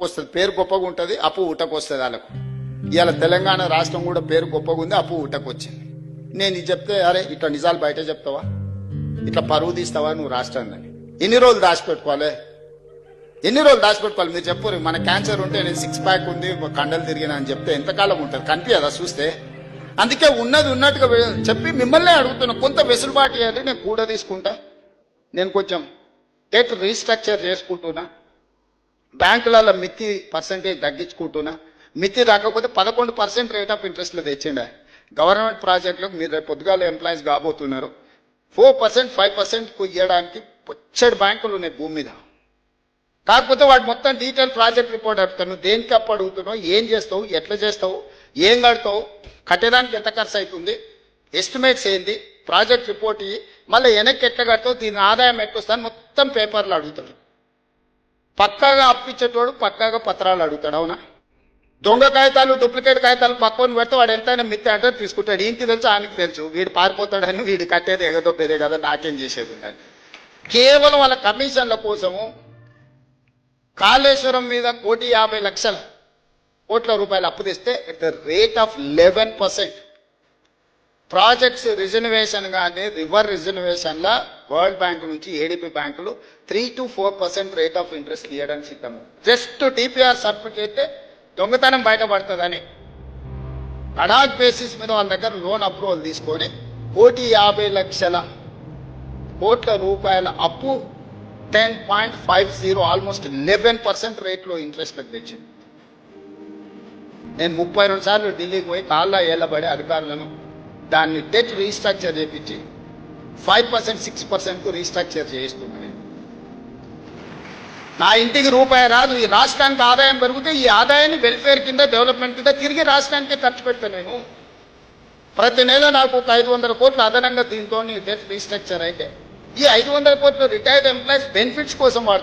వస్తుంది పేరు గొప్పగా ఉంటుంది అప్పు ఊటకు వస్తుంది వాళ్ళకు. ఇవాళ తెలంగాణ రాష్ట్రం కూడా పేరు గొప్పగా ఉంది అప్పు ఊటకు వచ్చింది నేను ఇది చెప్తే అరే ఇట్లా నిజాలు బయట చెప్తావా? ఇట్లా పరువు తీస్తావా నువ్వు రాష్ట్రాన్ని? ఎన్ని రోజులు దాచిపెట్టుకోవాలి? ఎన్ని రోజులు దాచిపెట్టుకోవాలి? మీరు చెప్పరు మన క్యాన్సర్ ఉంటే నేను సిక్స్ ప్యాక్ ఉంది కండలు తిరిగినా అని చెప్తే ఎంతకాలం ఉంటుంది? కనిపించదా చూస్తే? అందుకే ఉన్నది ఉన్నట్టుగా చెప్పి మిమ్మల్ని అడుగుతున్నా కొంత వెసులుబాటు చేయాలి నేను కూడా తీసుకుంటా. నేను కొంచెం డేట్ రీస్ట్రక్చర్ చేసుకుంటున్నా. బ్యాంకులలో మిత్తి పర్సంటేజ్ తగ్గించుకుంటున్నా. మిత్తి రాకపోతే పదకొండు పర్సెంట్ రేట్ ఆఫ్ ఇంట్రెస్ట్లో తెచ్చిండే. గవర్నమెంట్ ప్రాజెక్టులకు మీరు రేపు పొద్దుగాల ఎంప్లాయీస్ కాబోతున్నారు. ఫోర్ పర్సెంట్ ఫైవ్ పర్సెంట్కు ఇవ్వడానికి పొచ్చడి బ్యాంకులు ఉన్నాయి భూమి మీద. కాకపోతే వాడు మొత్తం డీటెయిల్ ప్రాజెక్ట్ రిపోర్ట్ అడుగుతాను. దేనికి అప్పు అడుగుతున్నావు? ఏం చేస్తావు? ఎట్లా చేస్తావు? ఏం కడతావు? కట్టడానికి ఎంత ఖర్చు అవుతుంది ఎస్టిమేట్స్ ఏంది? ప్రాజెక్ట్ రిపోర్ట్ ఇవి మళ్ళీ వెనక్కి ఎట్లా కడతావు? దీని ఆదాయం ఎట్లా వస్తాను మొత్తం పేపర్లు అడుగుతాడు పక్కాగా అప్పించేటోడు పక్కాగా పత్రాలు అడుగుతాడు అవునా? దొంగ కాగితాలు డూప్లికేట్ కాగితాలు పక్కన పెడితే వాడు ఎంతైనా మిత్తి అంటే తీసుకుంటాడు. ఇంటికి తెలుసు? ఆయనకి తెలుసు. వీడు పారిపోతాడని వీడు కట్టేది ఎగదొబ్బేదే కదా నాకేం చేసేది ఉందని కేవలం వాళ్ళ కమిషన్ల కోసము కాళేశ్వరం మీద కోటి యాభై లక్షల కోట్ల రూపాయలు అప్పు తెస్తే at the rate of eleven percent projects reservation కానీ రివర్ రిజర్వేషన్లో వరల్డ్ బ్యాంక్ నుంచి ఏడిపి బ్యాంకులు three to four percent rate of interest ఇవ్వడానికి సిద్ధం జస్ట్ టీపీఆర్ సర్టిఫికేట్ దొంగతనం బయటపడుతుందని. అడాక్ బేసిస్ మీద వాళ్ళ దగ్గర లోన్ అప్రూవల్ తీసుకొని కోటి యాభై లక్షల కోట్ల రూపాయల అప్పు ten point five zero almost eleven percent రేట్లో ఇంట్రెస్ట్ తెచ్చింది. నేను ముప్పై రెండు సార్లు ఢిల్లీకి పోయి కాళ్ళ ఏళ్ళబడి అధికారులను దాన్ని డెట్ రీస్ట్రక్చర్ చేపించి ఫైవ్ పర్సెంట్ సిక్స్ పర్సెంట్కు రీస్ట్రక్చర్ చేయిస్తున్నాను నా ఇంటికి రూపాయి రాదు. ఈ రాష్ట్రానికి ఆదాయం పెరిగితే ఈ ఆదాయాన్ని వెల్ఫేర్ కింద డెవలప్మెంట్ కింద తిరిగి రాష్ట్రానికి ఖర్చు పెడతాను నేను. ప్రతి నెల నాకు ఒక ఐదు వందల కోట్లు అదనంగా దీంతో డెట్ రీస్ట్రక్చర్ అయితే ఈ ఐదు వందల కోట్లు రిటైర్డ్ ఎంప్లాయీస్ బెనిఫిట్స్ కోసం వాడతాను